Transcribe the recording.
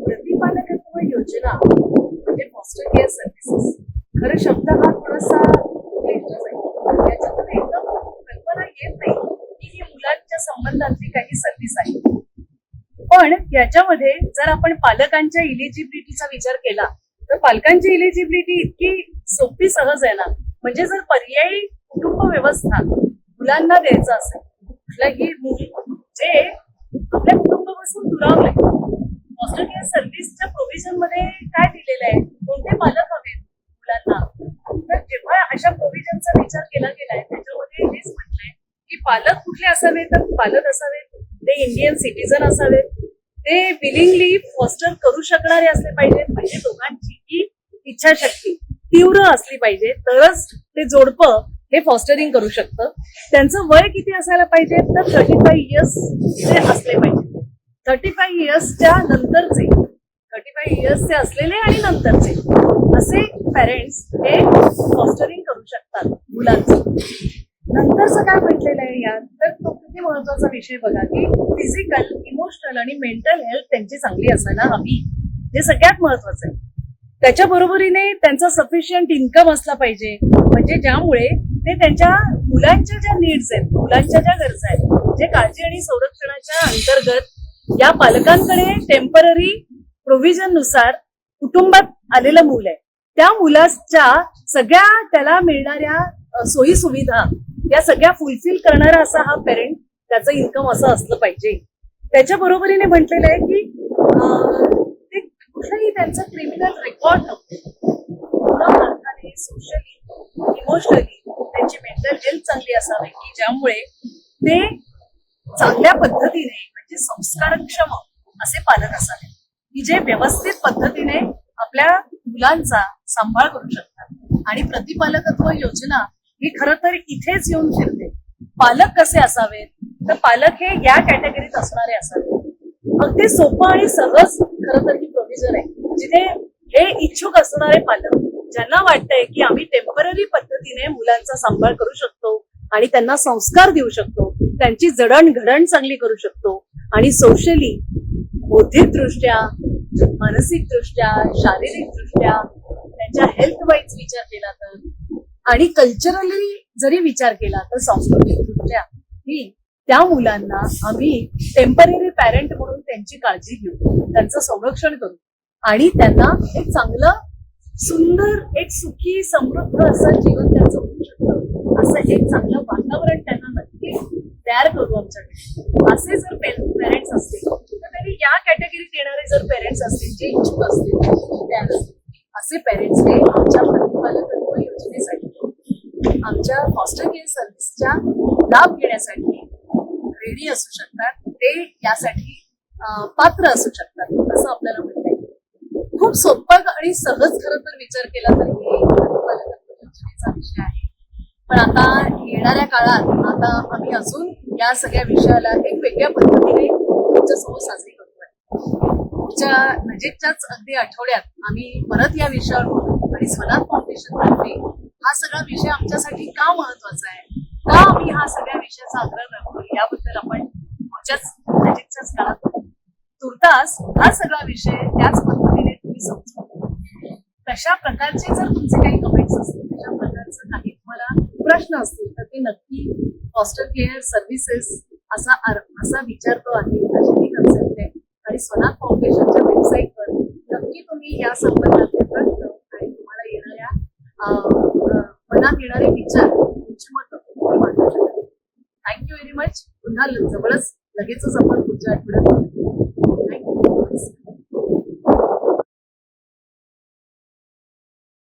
प्रतिपालकत्व योजना म्हणजे foster care services खरं शब्द हा थोडासा त्याच्यातून एकदम कल्पना येत नाही की ही मुलांच्या संबंधातली काही सर्व्हिस आहे. पण याच्यामध्ये जर आपण पालकांच्या इलिजिबिलिटीचा विचार केला तर पालकांची इलिजिबिलिटी इतकी सोपी सहज आहे ना. म्हणजे जर पर्यायी कुटुंब व्यवस्था मुलांना द्यायचं असेल कुठलाही मूल जे आपल्या कुटुंबापासून दुरावलंय. हॉस्टेल केअर सर्व्हिसच्या प्रोव्हिजनमध्ये काय दिलेलं आहे? कोणते पालक हवेत मुलांना? तर जेव्हा अशा प्रोव्हिजनचा विचार केला गेलाय त्याच्यामध्ये हेच म्हटलंय की पालक कुठले असावे तर पालक असावेत ते इंडियन सिटीजन असावेत. ते विलिंगली फॉस्टर करू शकणारे असले पाहिजेत. म्हणजे दोघांची ही इच्छाशक्ती तीव्र असली पाहिजे. तरच ते जोडपं हे फॉस्टरिंग करू शकतं. त्यांचं वय किती असायला पाहिजे? तर थर्टी फाईव्ह इयर्स चे असले पाहिजे. थर्टी फाईव्ह इयर्सच्या नंतरचे. थर्टी फाईव्ह इयर्सचे असलेले आणि नंतरचे. असे पॅरेंट्स हे फॉस्टरिंग करू शकतात मुलांचं. नंतरचं काय म्हटलेलं आहे यात तर तो किती महत्त्वाचा विषय बघा की फिजिकल इमोशनल आणि मेंटल हेल्थ त्यांची चांगली असायला हवी. हे सगळ्यात महत्वाचं आहे. त्याच्या बरोबरीने त्यांचा सफिशियंट इन्कम असला पाहिजे. म्हणजे ज्यामुळे ते त्यांच्या मुलांच्या ज्या नीड्स आहेत मुलांच्या ज्या गरजा आहेत जे काळजी आणि संरक्षणाच्या अंतर्गत या पालकांकडे टेंपररी प्रोव्हिजननुसार कुटुंबात आलेलं मूल आहे. त्या मुलाच्या सगळ्या त्याला मिळणाऱ्या सोयी सुविधा या सगळ्या फुलफिल करणारा असा हा पेरेंट त्याचं इन्कम असं असलं पाहिजे. त्याच्या बरोबरीने म्हटलेलं आहे की ते कुठलंही त्यांचं क्रिमिनल रेकॉर्ड नको सोशली इमोशनली त्यांची मेंटल हेल्थ चांगली असावी. की ज्यामुळे ते चांगल्या पद्धतीने म्हणजे संस्कारक्षम असे पालक असावे. की जे व्यवस्थित पद्धतीने आपल्या मुलांचा सांभाळ करू शकतात. आणि प्रतिपालकत्व योजना ही खर तर इथेच येऊन फिरते. पालक कसे असावेत? तर पालक हे या कॅटेगरीत असणारे असावेत अगदी सोपं आणि सहज खर तर ही प्रोव्हिजन आहे. जिथे हे इच्छुक असणारे पालक ज्यांना वाटतंय की आम्ही टेंपररी पद्धतीने मुलांचा सांभाळ करू शकतो आणि त्यांना संस्कार देऊ शकतो त्यांची जडणघडण चांगली करू शकतो आणि सोशली बौद्धिक दृष्ट्या मानसिक दृष्ट्या शारीरिक दृष्ट्या त्यांच्या हेल्थ वाईज विचार केला तर आणि कल्चरली जरी विचार केला तर सांस्कृतिक दृष्ट्या ही त्या मुलांना आम्ही टेंपररी पॅरेंट म्हणून त्यांची काळजी घेऊ त्यांचं संरक्षण करू आणि त्यांना एक चांगलं सुंदर एक सुखी समृद्ध असं जीवन त्यांचं होऊ शकतं. असं एक चांगलं वातावरण त्यांना नक्की तयार करू आमच्याकडे. असे जर पेरेंट्स असतील तर त्यांनी या कॅटेगरीत येणारे जर पेरेंट्स असतील जे इच्छुक असतील असे पेरेंट्स हे आमच्या प्रतिपालकत्व योजनेसाठी आमच्या फॉस्टर केअर सर्व्हिसच्या लाभ घेण्यासाठी रेडी असू शकतात. ते यासाठी पात्र असू शकतात असं आपल्याला म्हणतात खूप सोपा आणि सहज खर तर विचार केला तर हे योजनेचा विषय आहे. पण आता येणाऱ्या काळात आता आम्ही अजून या सगळ्या विषयाला एक वेगळ्या पद्धतीने तुमच्यासमोर साजरी करतोय. पुढच्या नजीकच्याच अगदी आठवड्यात आम्ही परत या विषयावर बोलू आणि स्वनाथ फाउंडेशन तर्फे हा सगळा विषय आमच्यासाठी का महत्त्वाचा आहे? का आम्ही हा सगळ्या विषयाचा आग्रह करतो याबद्दल आपण पुढच्याच नजीकच्याच काळात तुर्तास हा सगळा विषय त्याच पद्धतीने तुम्ही तशा प्रकारचे जर तुमचे काही कमेंट्स असतील तशा प्रकारचं काही तुम्हाला प्रश्न असतील तर ते नक्की फॉस्टर केअर सर्व्हिसेस असा असा विचारतो आहे अशी ती कन्सेप्ट आहे. आणि स्वनाथ फाउंडेशनच्या वेबसाईटवर नक्की तुम्ही या संबंधातले प्रश्न आणि तुम्हाला येणाऱ्या मनात येणारे विचार तुमची मत मांडू शकता. थँक्यू व्हेरी मच पुन्हा जवळच लगेचच आपण पुढच्या आठवड्यात